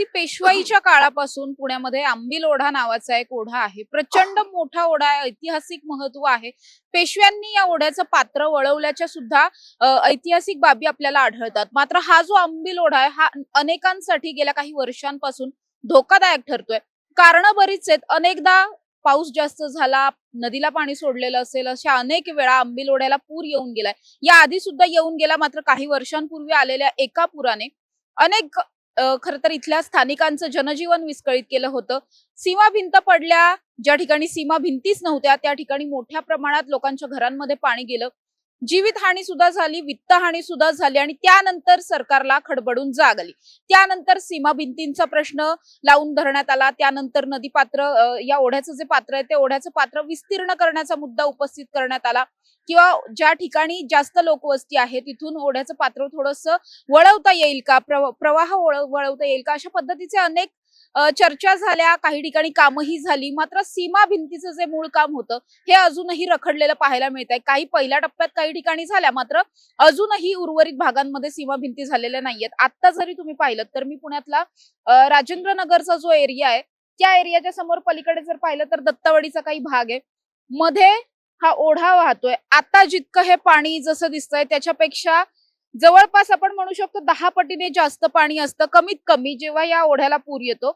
अगदी पेशवाईच्या काळापासून पुण्यामध्ये आंबील ओढा नावाचा एक ओढा आहे. प्रचंड मोठा ओढा आहे. ऐतिहासिक महत्त्व आहे. पेशव्यांनी या ओढ्याचं पात्र वळवल्याच्या सुद्धा ऐतिहासिक बाबी आपल्याला आढळतात. मात्र हा जो आंबील ओढा आहे हा अनेकांसाठी गेल्या काही वर्षांपासून धोकादायक ठरतोय. कारण बरीच आहेत. अनेकदा पाऊस जास्त झाला नदीला पाणी सोडलेलं असेल अशा अनेक वेळा आंबील ओढ्याला पूर येऊन गेलाय. या आधी सुद्धा येऊन गेला मात्र काही वर्षांपूर्वी आलेल्या एका पुराने अनेक खर तर इथल्या स्थानिकांचं जनजीवन विस्कळीत केलं होतं. सीमा भिंत पडल्या ज्या ठिकाणी सीमा भिंतीच नव्हत्या त्या ठिकाणी मोठ्या प्रमाणात लोकांच्या घरांमध्ये पाणी गेलं. जीवितहानी सुद्धा झाली वित्तहानी सुद्धा झाली आणि त्यानंतर सरकारला खडबडून जाग आली. त्यानंतर सीमा भिंतींचा प्रश्न लावून धरण्यात आला. त्यानंतर नदी पात्र या ओढ्याचं जे पात्र आहे ते ओढ्याचं पात्र विस्तीर्ण करण्याचा मुद्दा उपस्थित करण्यात आला. किंवा ज्या ठिकाणी जास्त लोकवस्ती आहे तिथून ओढ्याचं पात्र थोडस वळवता येईल का? प्रवाह वळ- वळवता येईल का? अशा पद्धतीचे अनेक चर्चा झाल्या काही ठिकाणी कामही झाली. मात्र सीमा भिंतीचं जे मूळ काम होतं हे अजूनही रखडलेलं पाहायला मिळत आहे काही पहिल्या टप्प्यात काही ठिकाणी झाल्या मात्र अजूनही उर्वरित भागांमध्ये सीमा भिंती झालेल्या नाहीयेत. आता जरी तुम्ही पाहिलं तर मी पुण्यातला राजेंद्र नगरचा जो एरिया आहे त्या एरियाच्या समोर पलीकडे जर पाहिलं तर दत्तावाडीचा काही भाग आहे. मध्ये हा ओढा वाहतोय. आता जितकं हे पाणी जसं दिसतंय त्याच्यापेक्षा जवळपास आपण म्हणू शकतो दहा पटीने जास्त पाणी असतं कमीत कमी जेव्हा या ओढ्याला पूर येतो.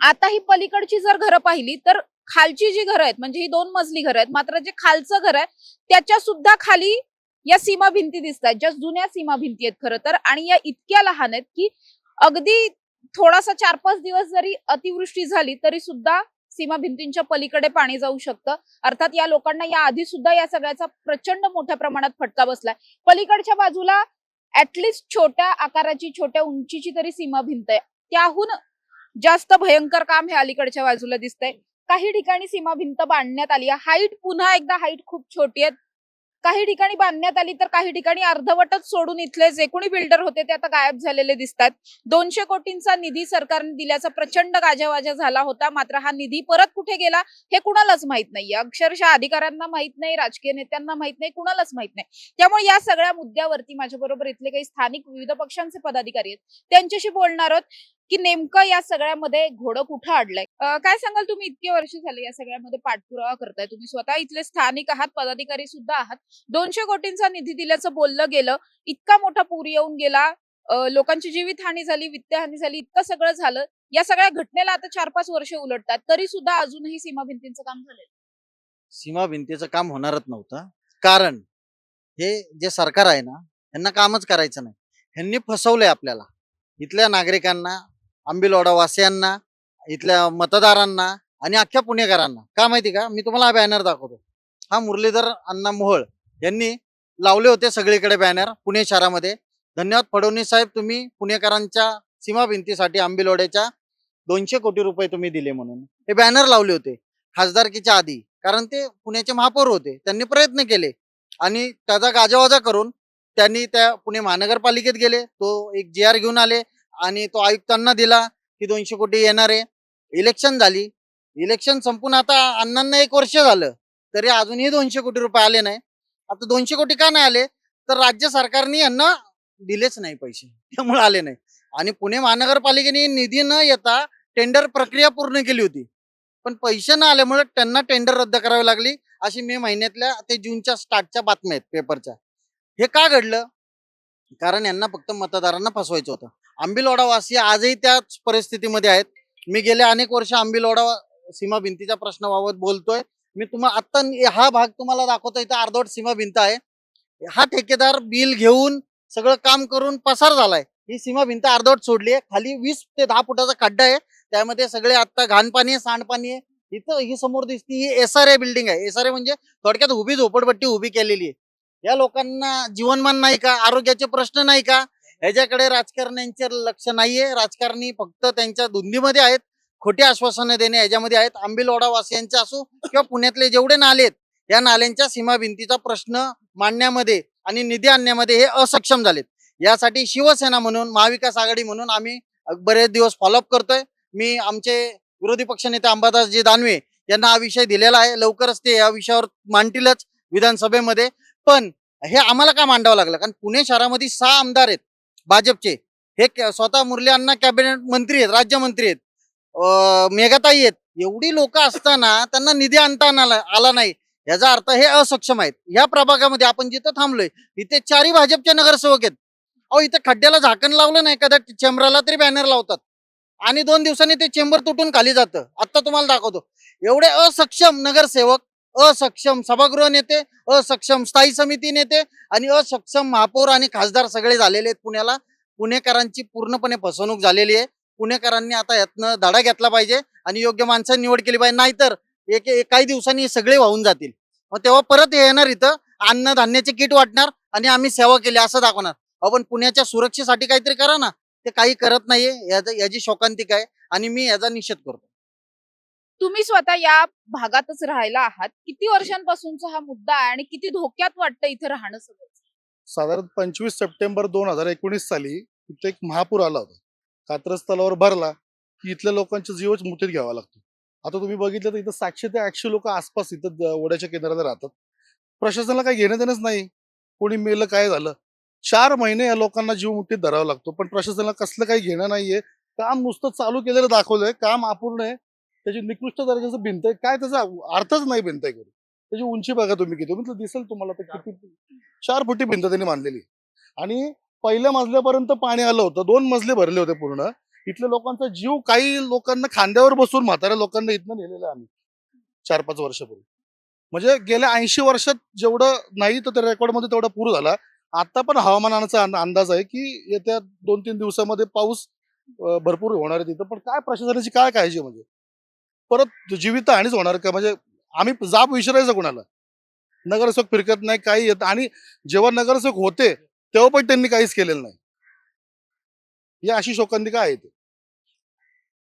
आता ही पलीकडची जर घरं पाहिली तर खालची जी घरं आहेत म्हणजे ही दोन मजली घरं आहेत मात्र जे खालचं घर आहे त्याच्या सुद्धा खाली या सीमा भिंती दिसत आहेत ज्या जुन्या सीमा भिंती आहेत खरं तर. आणि या इतक्या लहान आहेत की अगदी थोडासा चार पाच दिवस जरी अतिवृष्टी झाली तरी सुद्धा सीमा भिंतींच्या पलीकडे पाणी जाऊ शकतं. अर्थात या लोकांना या आधी सुद्धा या सगळ्याचा प्रचंड मोठ्या प्रमाणात फटका बसलाय. पलीकडच्या बाजूला ऍटलिस्ट छोट्या आकाराची छोट्या उंचीची तरी सीमा भिंत आहे. त्याहून जास्त भयंकर काम हे अलीकडच्या बाजूला दिसतंय. काही ठिकाणी सीमा भिंत बांधण्यात आली आहे. हाईट पुन्हा एकदा हाईट खूप छोटी आहे. काही ठिकाणी बांधण्यात आली तर काही ठिकाणी अर्धवटच सोडून इथले जे कोणी बिल्डर होते ते आता गायब झालेले दिसतात. दोनशे कोटींचा निधी सरकारने दिल्याचा प्रचंड गाजावाजा झाला होता. मात्र हा निधी परत कुठे गेला हे कुणालाच माहीत नाहीये. अक्षरशः अधिकाऱ्यांना माहीत नाही राजकीय नेत्यांना माहीत नाही कुणालाच माहीत नाही. त्यामुळे या सगळ्या मुद्द्यावरती माझ्या बरोबर इथले काही स्थानिक विविध पक्षांचे पदाधिकारी आहेत. त्यांच्याशी बोलणार आहोत. की नेमकं या सगळ्यामध्ये घोडं कुठं अडलंय काय सांगाल तुम्ही? इतके वर्ष झाले या सगळ्यामध्ये पाठपुरावा करताय तुम्ही. स्वतः इथले स्थानिक आहात पदाधिकारी सुद्धा आहात. दोनशे कोटींचा निधी दिल्याचं बोललं गेलं इतका मोठा पूर येऊन गेला लोकांची जीवित हानी झाली वित्त हानी झाली इतकं सगळं झालं. या सगळ्या घटनेला आता चार पाच वर्ष उलटतात. तरी सुद्धा अजूनही सीमा भिंतीचं काम झालं सीमा भिंतीचं काम होणारच नव्हतं. कारण हे जे सरकार आहे ना यांना कामच करायचं नाही. ह्यांनी फसवलंय आपल्याला. इथल्या नागरिकांना आंबिलवाडा वासियांना इथल्या मतदारांना आणि अख्ख्या पुणेकरांना. का माहिती का? मी तुम्हाला हा बॅनर दाखवतो. हा मुरलीधर अण्णा मोहोळ यांनी लावले होते सगळीकडे बॅनर पुणे शहरामध्ये. धन्यवाद फडणवीस साहेब तुम्ही पुणेकरांच्या सीमा भिंतीसाठी आंबिलवाड्याच्या दोनशे कोटी रुपये तुम्ही दिले म्हणून. हे बॅनर लावले होते खासदारकीच्या आधी. कारण ते पुण्याचे महापौर होते. त्यांनी प्रयत्न केले. आणि त्याचा गाजावाजा करून त्यांनी त्या पुणे महानगरपालिकेत गेले. तो एक जी आर घेऊन आले. आणि तो आयुक्तांना दिला की दोनशे कोटी येणार आहे. इलेक्शन झाली. इलेक्शन संपून आता अण्णांना एक वर्ष झालं. तरी अजूनही दोनशे कोटी रुपये आले नाही. आता दोनशे कोटी का नाही आले? तर राज्य सरकारने यांना दिलेच नाही पैसे. त्यामुळे आले नाही. आणि पुणे महानगरपालिकेने निधी न येता टेंडर प्रक्रिया पूर्ण केली होती. पण पैसे न आल्यामुळे त्यांना टेंडर रद्द करावी लागली. अशी मे महिन्यातल्या ते जूनच्या स्टार्टच्या बातम्या आहेत पेपरच्या हे का घडलं? कारण यांना फक्त मतदारांना फसवायचं होतं. आंबिलवाडा वासी आजही त्याच परिस्थितीमध्ये आहेत. मी गेले अनेक वर्ष आंबिलवाडा सीमा भिंतीच्या प्रश्नाबाबत बोलतोय. मी तुम्हाला आता हा भाग तुम्हाला दाखवतो. इथं अर्धवट सीमा भिंत आहे. हा ठेकेदार बिल घेऊन सगळं काम करून पसार झालाय. ही सीमा भिंत अर्धवट सोडली आहे. खाली वीस ते दहा फुटाचा खड्डा आहे. त्यामध्ये सगळे आता घाणपाणी आहे सांडपाणी आहे. इथं ही समोर दिसती ही एस आर ए बिल्डिंग आहे. एस आर ए म्हणजे थोडक्यात उभी झोपडपट्टी उभी केलेली आहे. या लोकांना जीवनमान नाही का? आरोग्याचे प्रश्न नाही का? ह्याच्याकडे राजकारण्यांचे लक्ष नाहीये. राजकारणी फक्त त्यांच्या धुंदीमध्ये आहेत खोटी आश्वासनं देणे याच्यामध्ये आहेत. आंबिलवाडा वासियांचे असो किंवा पुण्यातले जेवढे नाले आहेत या नाल्यांच्या सीमा भिंतीचा प्रश्न मांडण्यामध्ये आणि निधी आणण्यामध्ये हे असक्षम झालेत. यासाठी शिवसेना म्हणून महाविकास आघाडी म्हणून आम्ही बरेच दिवस फॉलोअप करतोय. मी आमचे विरोधी पक्षनेते अंबादासजी दानवे यांना हा विषय दिलेला आहे. लवकरच ते या विषयावर मांडतीलच विधानसभेमध्ये. पण हे आम्हाला का मांडावं लागलं? कारण पुणे शहरामध्ये सहा आमदार आहेत. भाजपचे. हे स्वतः मुरली अण्णा कॅबिनेट मंत्री आहेत राज्यमंत्री आहेत. मेघाताई आहेत. एवढी लोक असताना त्यांना निधी आणता आला आला नाही. याचा अर्थ हे असक्षम आहेत. या प्रभागामध्ये आपण जिथं थांबलोय इथे चारही भाजपचे नगरसेवक आहेत. अहो इथे खड्ड्याला झाकण लावलं नाही एखाद्या चेंबराला तरी बॅनर लावतात. आणि दोन दिवसांनी ते चेंबर तुटून खाली जातं. आता तुम्हाला दाखवतो. एवढे असक्षम नगरसेवक असक्षम सभागृह नेते असक्षम स्थायी समिती नेते आणि असक्षम महापौर आणि खासदार सगळे झालेले आहेत पुण्याला. पुणेकरांची पूर्णपणे फसवणूक झालेली आहे. पुणेकरांनी आता यातनं धडा घेतला पाहिजे आणि योग्य माणसांनी निवड केली पाहिजे. नाहीतर एक काही दिवसांनी सगळे वाहून जातील. मग तेव्हा परत हे येणार इथं. अन्न धान्याचे किट वाटणार आणि आम्ही सेवा केली असं दाखवणार. आपण पुण्याच्या सुरक्षेसाठी काहीतरी करा ना. ते काही करत नाहीये. याचं- याची शोकांतिक आहे. आणि मी याचा निषेध करतो. तुम्ही स्वतः या भागातच राहायला आहात. किती वर्षांपासूनचा हा मुद्दा आहे आणि किती धोक्यात वाटतं इथे राहणं सगळं? साधारण पंचवीस सप्टेंबर दोन हजार एकोणीस साली इथे एक महापूर आला होता. कात्रज तलावर भरला की इथल्या लोकांचा जीवच मुठीत घ्यावा लागतो. आता तुम्ही बघितलं तर इथं सातशे ते आठशे लोक आसपास इथं ओढ्याच्या केंद्राला राहतात. प्रशासनाला काही घेणं देणंच नाही. कोणी मेलं काय झालं? चार महिने या लोकांना जीव मुठीत धरावा लागतो. पण प्रशासनाला कसलं काही घेणं नाहीये. काम नुसतं चालू केलेलं दाखवलंय. काम अपूर्ण आहे. त्याची निकृष्ट दर्जाचं भिंत आहे. काय त्याचा अर्थच नाही भिंत आहे. त्याची उंची बघा तुम्ही किती. म्हटलं दिसेल तुम्हाला ते किती चार फुटी. भिंत त्यांनी बांधलेली. आणि पहिल्या मजल्यापर्यंत पाणी आलं होतं. दोन मजले भरले होते पूर्ण. इथल्या लोकांचा जीव काही लोकांना खांद्यावर बसून म्हाताऱ्या लोकांना इथनं नेलेलं आम्ही. चार पाच वर्षापूर्वी. म्हणजे गेल्या ऐंशी वर्षात जेवढं नाही तर त्या रेकॉर्डमध्ये तेवढा पूर झाला. आता पण हवामानाचा अंद- अंदाज आहे की येत्या दोन तीन दिवसामध्ये पाऊस भरपूर होणार आहे तिथं. पण काय प्रशासनाची काय काळजी म्हणजे? परत जीवित हानीच होणार का? म्हणजे आम्ही जाब विचारायचं कोणाला? नगरसेवक फिरकत नाही काही येत आणि जेव्हा नगरसेवक होते तेव्हा पण त्यांनी काहीच केलेलं नाही. या अशी शोकांतिका आहे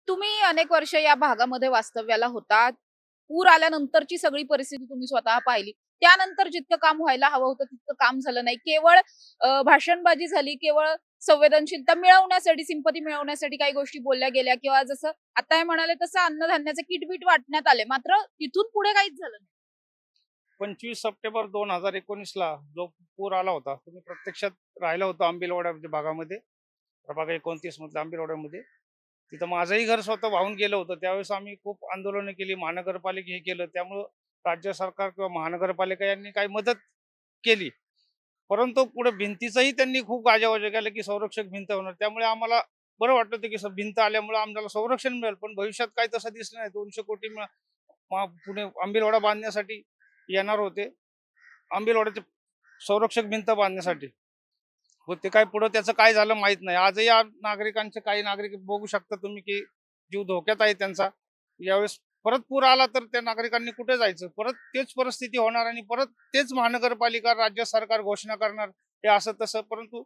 तुम्ही अनेक वर्ष या भागामध्ये वास्तव्याला होता. पूर आल्यानंतरची सगळी परिस्थिती तुम्ही स्वतः पाहिली. त्यानंतर जितकं काम व्हायला हवं होतं तितकं काम झालं नाही. केवळ भाषणबाजी झाली केवळ संवेदनशीलता मिळवण्यासाठी सिंपती मिळवण्यासाठी काही गोष्टी बोलल्या गेल्या किंवा जसं आता हे म्हणाले तसं अन्नधान्याचे किटबिट वाटण्यात आले मात्र तिथून पुढे काहीच झालं नाही. पंचवीस सप्टेंबर दोन हजार एकोणीस ला जो पूर आला होता तुम्ही प्रत्यक्षात राहिला होता आंबिलवाड्या भागामध्ये प्रभाग एकोणतीस मधल्या आंबिलवाड्यामध्ये. तिथं माझंही घर स्वतः वाहून गेलं होतं. त्यावेळेस आम्ही खूप आंदोलनं केली महानगरपालिका हे केलं. त्यामुळं राज्य सरकार किंवा महानगरपालिका यांनी काही मदत केली. परंतु पुढे भिंतीचंही त्यांनी खूप गाजावाजा केलं की संरक्षक भिंत होणार. त्यामुळे आम्हाला बरं वाटलं होतं की भिंत आल्यामुळे आम्हाला संरक्षण मिळेल पण भविष्यात काय तसं दिसलं नाही. दोनशे कोटी पुणे आंबीलवाडा बांधण्यासाठी येणार होते. आंबीलवाड्याचे संरक्षक भिंत बांधण्यासाठी. व ते काय पुढं त्याचं काय झालं माहीत नाही. आजही नागरिकांचे काही नागरिक बघू शकता तुम्ही की जीव धोक्यात आहे त्यांचा. यावेळेस परत पूर आला तर त्या नागरिकांनी कुठे जायचं? परत तेच परिस्थिती होणार आणि परत तेच महानगरपालिका राज्य सरकार घोषणा करणार हे असं तसं. परंतु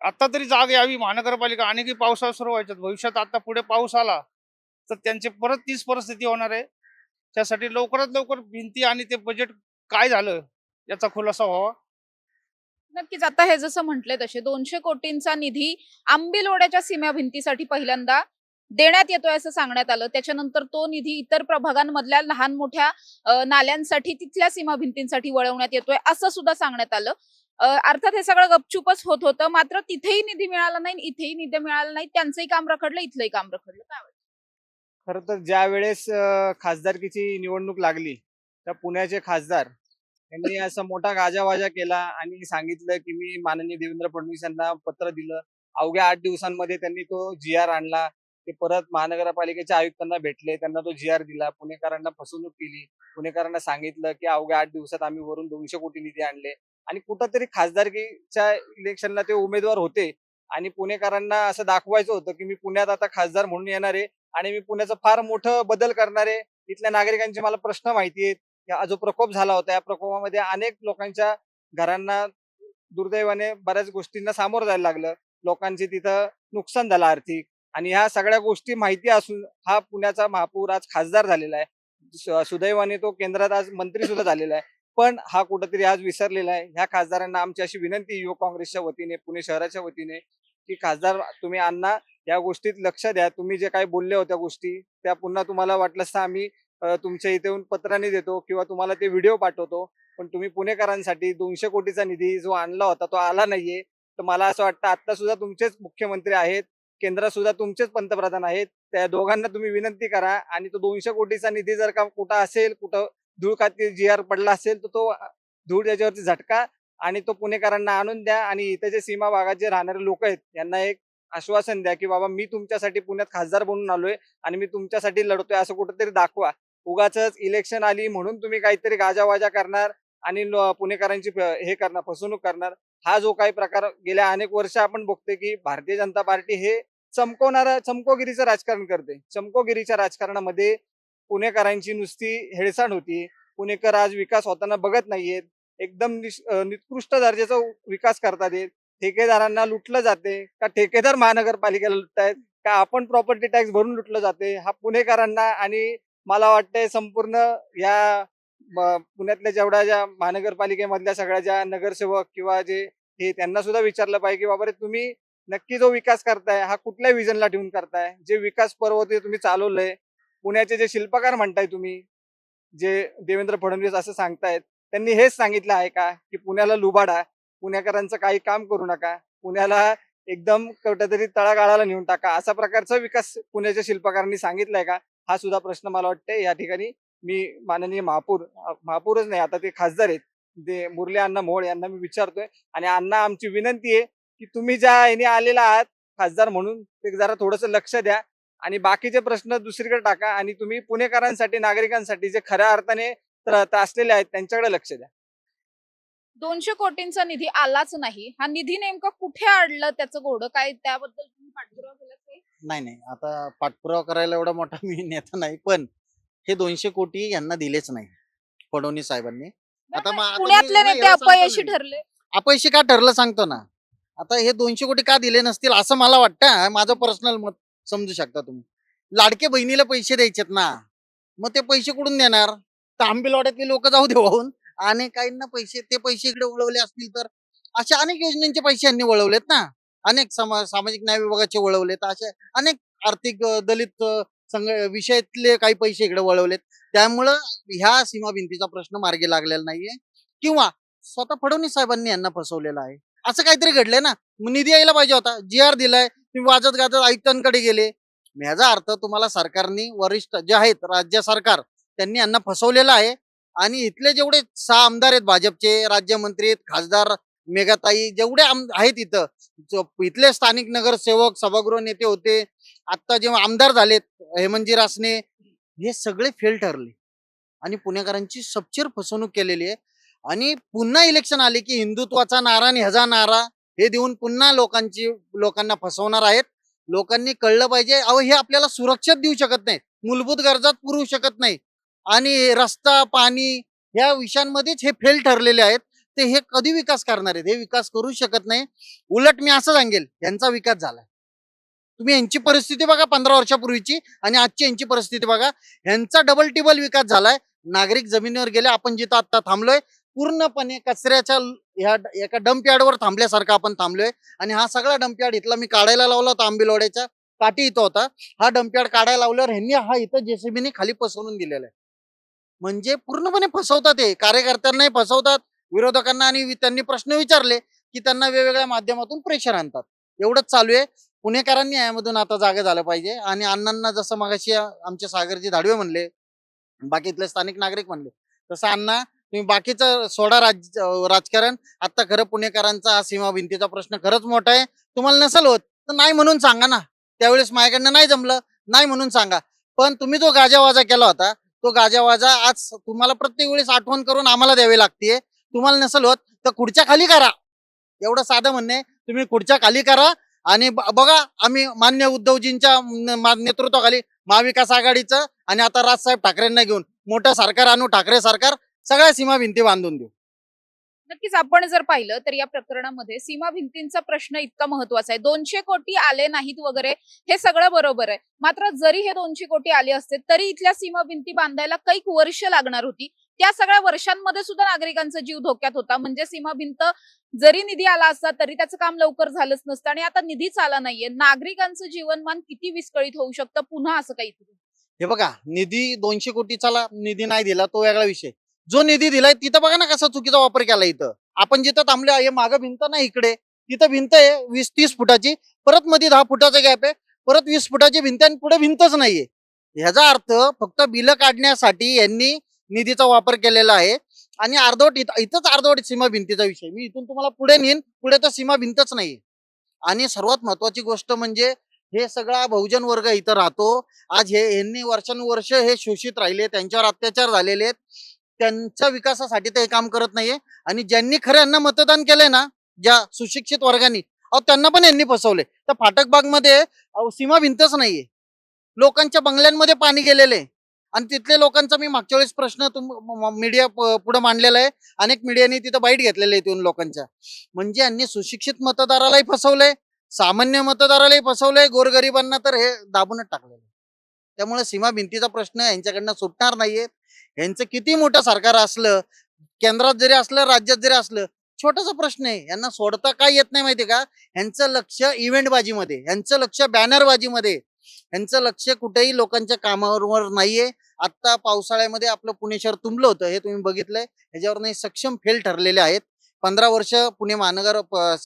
आता तरी जाग यावी. महानगरपालिका आणखी पावसाळा सुरू व्हायच्यात. भविष्यात आता पुढे पाऊस आला तर त्यांची परत तीच परिस्थिती होणार आहे. त्यासाठी लवकरात लवकर भिंती आणि ते बजेट काय झालं याचा खुलासा व्हावा. नक्कीच. आता हे जसं म्हटलंय तसे दोनशे कोटींचा निधी आंबिलोड्याच्या सीमा भिंतीसाठी पहिल्यांदा देण्यात येतोय असं सांगण्यात आलं. त्याच्यानंतर तो निधी इतर प्रभागांमधल्या लहान मोठ्या नाल्यांसाठी तिथल्या सीमा भिंतींसाठी वळवण्यात येतोय असं सुद्धा सांगण्यात आलं. अर्थात हे सगळं गपचूपच होत होतं. मात्र तिथेही निधी मिळाला नाही इथेही निधी मिळाला नाही. त्यांचंही काम रखडलं इथलंही काम रखडलं. काय? खर तर ज्या वेळेस खासदारकीची निवडणूक लागली त्या पुण्याचे खासदार यांनी असा मोठा गाजावाजा केला आणि सांगितलं की मी माननीय देवेंद्र फडणवीस यांना पत्र दिलं. अवघ्या आठ दिवसांमध्ये त्यांनी तो जी आर आणला. ते परत महानगरपालिकेच्या आयुक्तांना भेटले त्यांना तो जी आर दिला पुणेकरांना फसवणूक केली पुणेकरांना सांगितलं की अवघ्या आठ दिवसात आम्ही वरून दोनशे कोटी निधी आणले. आणि कुठंतरी खासदारकीच्या इलेक्शनला ते उमेदवार होते आणि पुणेकरांना असं दाखवायचं होतं की मी पुण्यात आता खासदार म्हणून येणार आहे आणि मी पुण्याचं फार मोठं बदल करणार आहे. इथल्या नागरिकांचे मला प्रश्न माहिती आहेत. या जो प्रकोप झाला होता या प्रकोपामध्ये अनेक लोकांच्या घरांना दुर्दैवाने बऱ्याच गोष्टींना सामोरं जायला लागलं. लोकांचे तिथं नुकसान झालं आर्थिक. आणि ह्या सगळ्या गोष्टी माहिती असून हा पुण्याचा महापौर आज खासदार झालेला आहे. सुदैवाने तो केंद्रात आज मंत्री सुद्धा झालेला आहे. पण हा कुठंतरी आज विसरलेला आहे. ह्या खासदारांना आमची अशी विनंती युवक काँग्रेसच्या वतीने पुणे शहराच्या वतीने की खासदार तुम्ही अण्णा या गोष्टीत लक्ष द्या. तुम्ही जे काही बोलले होत्या गोष्टी त्या पुन्हा तुम्हाला वाटलंच तर आम्ही तुमच्या इथे येऊन पत्राने देतो किंवा तुम्हाला ते व्हिडिओ पाठवतो. पण तुम्ही पुणेकरांसाठी दोनशे कोटीचा निधी जो आणला होता तो आला नाहीये. तर मला असं वाटतं आता सुद्धा तुमचेच मुख्यमंत्री आहेत. केंद्रात सुद्धा तुमचेच पंतप्रधान आहेत. त्या दोघांना तुम्ही विनंती करा आणि तो दोनशे कोटीचा निधी जर का कुठं असेल कुठं धूळ खाती जी आर पडला असेल तर तो धूळ याच्यावरती झटका आणि तो पुणेकरांना आणून द्या आणि इथे जे सीमा भागात जे राहणारे लोक आहेत यांना एक आश्वासन द्या की बाबा मी तुमच्यासाठी पुण्यात खासदार बनून आलोय आणि मी तुमच्यासाठी लढतोय असं कुठंतरी दाखवा. उगाच इलेक्शन आली म्हणून तुम्ही काहीतरी गाजावाजा करणार आणि पुणेकरांची हे करणार फसवणूक करणार. हा जो काही प्रकार गेल्या अनेक वर्ष आपण बघतोय की भारतीय जनता पार्टी हे चमकवणारा चमकोगिरीचं राजकारण करते. चमकोगिरीच्या राजकारणामध्ये पुणेकरांची नुसती हेळसांड होती. पुणेकर आज विकास होताना बघत नाहीयेत. एकदम निकृष्ट दर्जाचा विकास करतात येत ठेकेदारांना लुटलं जाते का ठेकेदार महानगरपालिकेला लुटतायत का आपण प्रॉपर्टी टॅक्स भरून लुटलं जाते? हा पुणेकरांना आणि मला वाटतंय संपूर्ण या पुण्यातल्या जेवढ्या ज्या महानगरपालिकेमधल्या सगळ्या ज्या नगरसेवक किंवा जे हे त्यांना सुद्धा विचारलं पाहिजे की बाबा रे तुम्ही नक्की जो विकास करताय हा कुठल्या विजनला ठेवून करताय? जे विकास पर्व ते तुम्ही चालवलंय पुण्याचे जे शिल्पकार म्हणताय तुम्ही जे देवेंद्र फडणवीस असं सांगतायत त्यांनी हेच सांगितलं आहे का की पुण्याला लुबाडा पुण्याकरांचं काही काम करू नका पुण्याला एकदम कुठेतरी तळागाळाला नेऊन टाका. असा प्रकारचा विकास पुण्याच्या शिल्पकारांनी सांगितलाय का? हा सुद्धा प्रश्न मला वाटतंय या ठिकाणी मी माननीय महापूर महापूरच नाही आता ते खासदार आहेत. ते मुरली अण्णा मोहोळ यांना मी विचारतोय आणि अण्णा आमची विनंती आहे की तुम्ही ज्या याने आलेला आहात खासदार म्हणून ते जरा थोडस लक्ष द्या आणि बाकीचे प्रश्न दुसरीकडे टाका आणि तुम्ही पुणेकरांसाठी नागरिकांसाठी जे खऱ्या अर्थाने त्रासलेले आहेत त्यांच्याकडे लक्ष द्या. दोनशे कोटींचा निधी आलाच नाही. हा निधी नेमका कुठे अडलं त्याचं घोडं काय त्याबद्दल तुम्ही पाठपुरावा केला काही? नाही नाही. आता पाठपुरावा करायला एवढा मोठा मी नेता नाही पण हे दोनशे कोटी यांना दिलेच नाही फडणवीस साहेबांनी. आता मग- आता मी- पुण्यातले नाही, नेते याला सांगतो अपयशी मी. ठरले. अपयशी का ठरलं सांगतो ना. आता हे दोनशे कोटी का दिले नसतील असं मला वाटतं हा, माझं पर्सनल मत समजू शकता तुम्ही. लाडके बहिणीला पैसे द्यायचेत ना मग ते पैसे कुठून देणार? तर आंबेलवाड्यातले लोक जाऊ दे वाहून आणि काहींना पैसे ते पैसे इकडे वळवले असतील तर. अशा अनेक योजनांचे पैसे यांनी वळवलेत ना. अनेक समा सामाजिक न्याय विभागाचे वळवलेत. अशा अनेक आर्थिक अं, दलित अं, संघ विषयातले काही पैसे इकडे वळवलेत. त्यामुळं ह्या सीमा भिंतीचा प्रश्न मार्गी लागलेला नाहीये. किंवा स्वतः फडणवीस साहेबांनी यांना फसवलेलं आहे. असं काहीतरी घडलंय ना? निधी यायला पाहिजे होता. जी आर दिलाय. तुम्ही वाजत गाजत आयुक्तांकडे गेले. याचा अर्थ तुम्हाला सरकारने वरिष्ठ जे आहेत राज्य सरकार त्यांनी यांना फसवलेलं आहे. आणि इथले जेवढे सहा आमदार आहेत भाजपचे राज्यमंत्री आहेत खासदार मेघाताई जेवढे आम- आहेत इथं. इथले स्थानिक नगरसेवक सभागृह नेते होते आता जेव्हा आमदार झालेत हेमंतजी रासने हे सगळे फेल ठरले. आणि पुणेकरांची सबचीर फसवणूक केलेली आहे. आणि पुन्हा इलेक्शन आले की हिंदुत्वाचा नारा आणि ह्याचा नारा हे देऊन पुन्हा लोकांची लोकांना फसवणार आहेत. लोकांनी कळलं पाहिजे अहो हे आपल्याला सुरक्षित देऊ शकत नाही मूलभूत गरजात पुरवू शकत नाही आणि रस्ता पाणी या विषयांमध्येच हे फेल ठरलेले आहेत. ते हे कधी विकास करणार आहेत? हे विकास करू शकत नाही. उलट मी असं सांगेल यांचा विकास झालाय. तुम्ही यांची परिस्थिती बघा पंधरा वर्षापूर्वीची आणि आजची यांची परिस्थिती बघा. यांचा डबल टिबल विकास झालाय. नागरिक जमिनीवर गेले आपण जिथं आता थांबलोय पूर्णपणे कचऱ्याच्या ह्या एका डम्पयार्डवर थांबल्यासारखं आपण थांबलोय. आणि हा सगळा डम्पयार्ड इथला मी काढायला लावला होता आंबिलवाड्याच्या काठी इथं होता. हा डम्पयार्ड काढायला लावल्यावर ह्यांनी हा इथं जेसीबीने खाली पसवून दिलेला आहे. म्हणजे पूर्णपणे फसवतात हे. कार्यकर्त्यांनाही फसवतात. विरोधकांना आणि त्यांनी प्रश्न विचारले की त्यांना वेगवेगळ्या माध्यमातून प्रेशर आणतात. एवढंच चालू आहे. पुणेकरांनी यामधून आता जागा झालं पाहिजे. आणि अण्णांना जसं मगाशी आमचे सागरजी धाडवे म्हणले बाकीतले स्थानिक नागरिक म्हणले तसं अण्णा तुम्ही बाकीचं सोडा राज राजकारण. आता खरं पुणेकरांचा हा सीमा भिंतीचा प्रश्न खरंच मोठा आहे. तुम्हाला नसेल होत तर नाही म्हणून सांगा ना. त्यावेळेस माझ्याकडनं नाही जमलं नाही म्हणून सांगा. पण तुम्ही जो गाजावाजा केला होता तो गाजावाजा आज तुम्हाला प्रत्येक वेळेस आठवण करून आम्हाला द्यावी लागते तुम्हाला नसेल होत तर खुर्च्या खाली करा. एवढं साधं म्हणणे तुम्ही खुर्च्या खाली करा आणि बघा आम्ही मान्य उद्धवजींच्या नेतृत्वाखाली महाविकास आघाडीचं आणि आता राजसाहेब ठाकरेंना घेऊन मोठं सरकार आणू ठाकरे सरकार सगळ्या सीमा भिंती बांधून देऊ. नक्कीच आपण जर पाहिलं तर या प्रकरणामध्ये सीमा भिंतींचा प्रश्न इतका महत्त्वाचा आहे. दोनशे कोटी आले नाहीत वगैरे हे सगळं बरोबर आहे. मात्र जरी हे दोनशे कोटी आले असते तरी इथल्या सीमा भिंती बांधायला काही वर्ष लागणार होती. त्या सगळ्या वर्षांमध्ये सुद्धा नागरिकांचा जीव धोक्यात होता. म्हणजे सीमा भिंत जरी निधी आला असता तरी त्याचं काम लवकर झालंच नसतं आणि आता निधीच आला नाहीये. नागरिकांचं जीवनमान किती विस्कळीत होऊ शकतं? पुन्हा असं काही हे बघा निधी दोनशे कोटीचा निधी नाही दिला तो वेगळा विषय. जो निधी दिलाय तिथं बघा ना कसा चुकीचा वापर केला इथं. आपण जिथं थांबलो हे मागं भिंत नाही इकडे. तिथं भिंत आहे वीस तीस फुटाची. परत मध्ये दहा फुटाचा गॅप आहे. परत वीस फुटाची भिंत आणि पुढे भिंतच नाहीये. ह्याचा अर्थ फक्त बिलं काढण्यासाठी यांनी निधीचा वापर केलेला आहे. आणि अर्धवट इथं इथंच अर्धवट सीमा भिंतीचा विषय. मी इथून तुम्हाला पुढे नेईन. पुढे तर सीमा भिंतच नाही आणि सर्वात महत्वाची गोष्ट म्हणजे हे सगळा बहुजन वर्ग इथं राहतो. आज हे यांनी वर्षानुवर्ष हे शोषित राहिले. त्यांच्यावर अत्याचार झालेले आहेत. त्यांच्या विकासासाठी ते काम करत नाहीये. आणि ज्यांनी खरं यांना मतदान केलंय ना ज्या सुशिक्षित वर्गांनी अहो त्यांना पण यांनी फसवले तर फाटक बागमध्ये सीमा भिंतच नाहीये. लोकांच्या बंगल्यांमध्ये पाणी गेलेले आणि तिथल्या लोकांचा मी मागच्या वेळेस प्रश्न मीडिया पुढे मांडलेला आहे. अनेक मीडियाने तिथं बाईट घेतलेले आहे येऊन लोकांच्या. म्हणजे यांनी सुशिक्षित मतदारालाही फसवलंय सामान्य मतदारालाही फसवलंय गोरगरिबांना तर हे दाबूनच टाकलेलं आहे. त्यामुळे सीमा भिंतीचा प्रश्न यांच्याकडनं सुटणार नाहीये. यांचं किती मोठं सरकार असलं केंद्रात जरी असलं राज्यात जरी असलं छोटासा प्रश्न आहे. यांना सोडता काय येत नाही माहितीये का? यांचं लक्ष इव्हेंट बाजीमध्ये यांचं लक्ष बॅनर बाजीमध्ये. यांचं लक्ष कुठेही लोकांच्या कामावर नाहीये. आता पावसाळ्यामध्ये आपलं पुणे शहर तुंबलं होतं हे तुम्ही बघितलंय. ह्याच्यावर सक्षम फेल ठरलेले आहेत. पंधरा वर्ष पुणे महानगर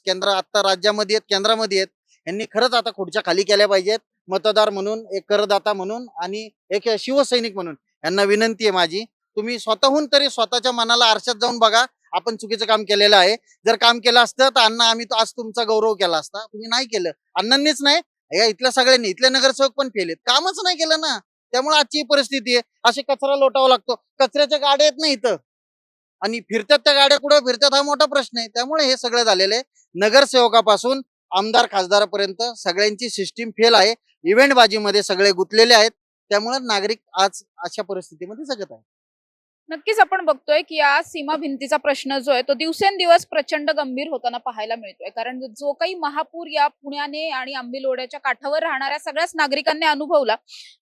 केंद्र आता राज्यामध्ये आहेत केंद्रामध्ये आहेत. यांनी खरंच आता खुर्च्या खाली केल्या पाहिजेत. मतदार म्हणून एक करदाता म्हणून आणि एक शिवसैनिक म्हणून. यांना विनंती आहे माझी. तुम्ही स्वतःहून तरी स्वतःच्या मनाला आरशात जाऊन बघा. आपण चुकीचं काम केलेलं आहे. जर काम केलं असतं तर अण्णा आम्ही आज तुमचा गौरव केला असता. तुम्ही नाही केलं. अण्णांनीच नाही या इथल्या सगळ्यांनी इथले नगरसेवक पण फेलेत कामच नाही केलं ना. त्यामुळे आजची परिस्थिती आहे. अशी कचरा लोटावा लागतो. कचऱ्याच्या गाड्या येत नाही इथं. आणि फिरतात त्या गाड्या कुठे? फिरतात हा मोठा प्रश्न आहे. त्यामुळे हे सगळं झालेलं आहे. नगरसेवकापासून आमदार खासदारापर्यंत सगळ्यांची सिस्टीम फेल आहे. इव्हेंट बाजीमध्ये सगळे गुंतलेले आहेत. त्यामुळे नागरिक आज अशा परिस्थितीमध्ये जगत आहे नक्कीच आपण बघतोय की या सीमा भिंतीचा प्रश्न जो आहे तो दिवसेंदिवस प्रचंड गंभीर होताना पाहायला मिळतोय. कारण जो काही महापूर या पुण्याने आणि आंबीलोड्याच्या काठावर राहणाऱ्या सगळ्याच नागरिकांनी अनुभवला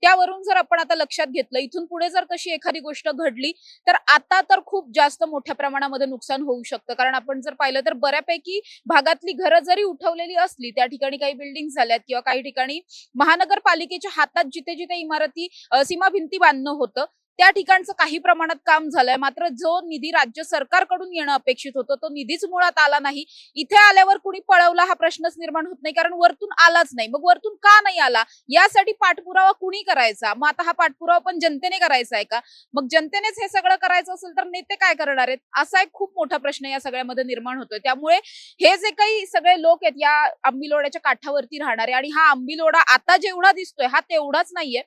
त्यावरून जर आपण आता लक्षात घेतलं इथून पुढे जर तशी एखादी गोष्ट घडली तर आता तर खूप जास्त मोठ्या प्रमाणामध्ये नुकसान होऊ शकतं. कारण आपण जर पाहिलं तर बऱ्यापैकी भागातली घरं जरी उठवलेली असली त्या ठिकाणी काही बिल्डिंग झाल्यात किंवा काही ठिकाणी महानगरपालिकेच्या हातात जिथे जिथे इमारती सीमा भिंती बांधणं होतं त्या ठिकाणचं काही प्रमाणात काम झालंय. मात्र जो निधी राज्य सरकारकडून येणं अपेक्षित होतं तो निधीच मुळात आला नाही. इथे आल्यावर कुणी पळवला हा प्रश्नच निर्माण होत नाही कारण वरतून आलाच नाही. मग वरतून का नाही आला? यासाठी पाठपुरावा कुणी करायचा? मग आता हा पाठपुरावा पण जनतेने करायचा आहे का? मग जनतेनेच हे सगळं करायचं असेल तर नेते काय करणार आहेत? असा एक खूप मोठा प्रश्न या सगळ्यामध्ये निर्माण होतोय. त्यामुळे हे जे काही सगळे लोक आहेत या आंबिलोड्याच्या काठावरती राहणारे आणि हा आंबिलोडा आता जेवढा दिसतोय हा तेवढाच नाहीये.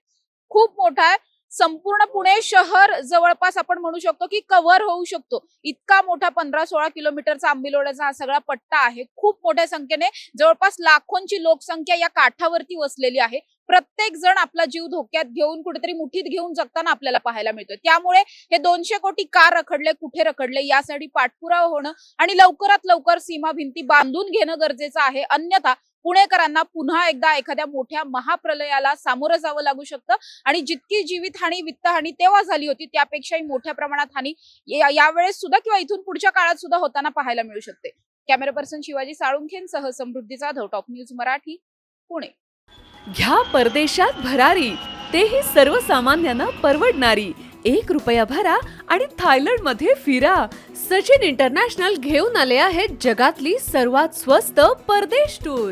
खूप मोठा आहे संपूर्ण पुणे शहर जवळपास आपण म्हणू शकतो की कव्हर होऊ शकतो. इतका मोठा पंधरा सोळा किलोमीटरचा आंबिलोड्याचा हा सगळा पट्टा आहे. खूप मोठ्या संख्येने जवळपास लाखोंची लोकसंख्या या काठावरती वसलेली आहे. प्रत्येक जण आपला जीव धोक्यात घेऊन कुठेतरी मुठीत घेऊन जगताना आपल्याला पाहायला मिळतोय. त्यामुळे हे दोनशे कोटी का रखडले कुठे रखडले यासाठी पाठपुरावा होणं आणि लवकरात लवकर सीमा भिंती बांधून घेणं गरजेचं आहे. अन्यथा पुणेकरांना पुन्हा एकदा एखाद्या मोठ्या महाप्रलयाला सामोरं जावं लागू शकतं. आणि जितकी जीवितहानी वित्तहानी तेव्हा झाली होती त्यापेक्षाही मोठ्या प्रमाणात हानी या- यावेळेस सुद्धा किंवा इथून पुढच्या काळात सुद्धा होताना पाहायला मिळू शकते. कॅमेरा पर्सन शिवाजी साळुंखेंसह समृद्धी जाधव टॉप न्यूज मराठी पुणे. घ्या परदेशात भरारी तेही सर्वसामान्यांना परवडणारी. एक रुपया भरा आणि थायलंडमध्ये फिरा. सचिन इंटरनॅशनल घेऊन आले आहेत जगातली सर्वात स्वस्त परदेश टूर.